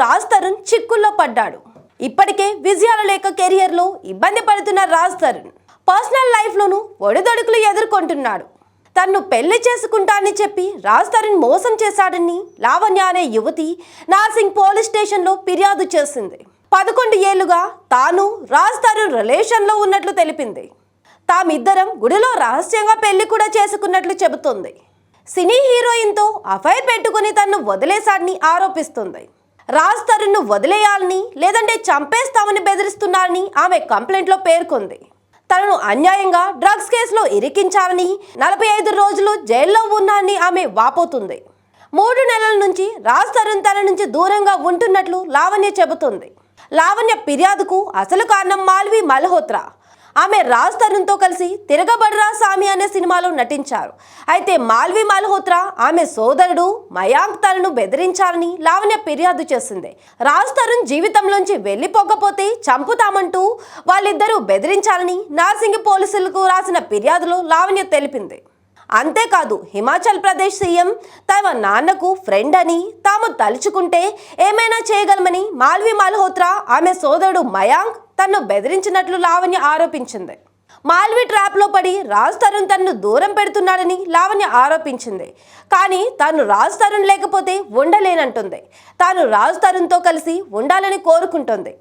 రాజ్ తరుణ్ చిక్కుల్లో పడ్డాడు. ఇప్పటికే విజయాలు లేక కెరియర్లో ఇబ్బంది పడుతున్న రాజ్ తరుణ్ పర్సనల్ లైఫ్లోనూ ఒడిదొడుకులు ఎదుర్కొంటున్నాడు. తన్ను పెళ్ళి చేసుకుంటానని చెప్పి రాజ్ తరుణ్ మోసం చేశాడని లావణ్య అనే యువతి నార్సింగ్ పోలీస్ స్టేషన్లో ఫిర్యాదు చేసింది. పదకొండు ఏళ్ళుగా తాను రాజ్ తరుణ్ రిలేషన్లో ఉన్నట్లు తెలిపింది. తామిద్దరం గుడిలో రహస్యంగా పెళ్ళి కూడా చేసుకున్నట్లు చెబుతోంది. సినీ హీరోయిన్తో అఫైర్ పెట్టుకుని తన్ను వదిలేశాడని ఆరోపిస్తుంది. రాజ్ తరుణ్ను వదిలేయాలని లేదంటే చంపేస్తామని బెదిరిస్తున్నారని ఆమె కంప్లైంట్లో పేర్కొంది. తనను అన్యాయంగా డ్రగ్స్ కేసులో ఇరికించాలని నలభై ఐదు రోజులు జైల్లో ఉన్నారని ఆమె వాపోతుంది. మూడు నెలల నుంచి రాజ్ తరుణ్ తన నుంచి దూరంగా ఉంటున్నట్లు లావణ్య చెబుతుంది. లావణ్య ఫిర్యాదుకు అసలు కారణం మాల్వి మల్హోత్రా. ఆమె రాజ్ తరుణ్తో కలిసి తిరగబడరా సామి అనే సినిమాలో నటించారు. అయితే మాల్వి మల్హోత్రా ఆమె సోదరుడు మయాంక్ తరుణ్ను బెదిరించాలని లావణ్య ఫిర్యాదు చేసింది. రాజ్ తరుణ్ జీవితంలోంచి వెళ్ళిపోకపోతే చంపుతామంటూ వాళ్ళిద్దరూ బెదిరించాలని నార్సింగి పోలీసులకు రాసిన ఫిర్యాదులో లావణ్య తెలిపింది. అంతేకాదు హిమాచల్ ప్రదేశ్ సీఎం తమ నాన్నకు ఫ్రెండ్ అని తాము తలుచుకుంటే ఏమైనా చేయగలమని మాల్వి మల్హోత్రా ఆమె సోదరుడు మయాంక్ తన్ను బెదిరించినట్లు లావణ్య ఆరోపించింది. మాల్వి ట్రాప్లో పడి రాజ్ తరుణ్ తనను దూరం పెడుతున్నాడని లావణ్య ఆరోపించింది. కానీ తాను రాజ్ తరుణ్ లేకపోతే ఉండలేనంటుంది. తాను రాజ్ తరుణ్తో కలిసి ఉండాలని కోరుకుంటుంది.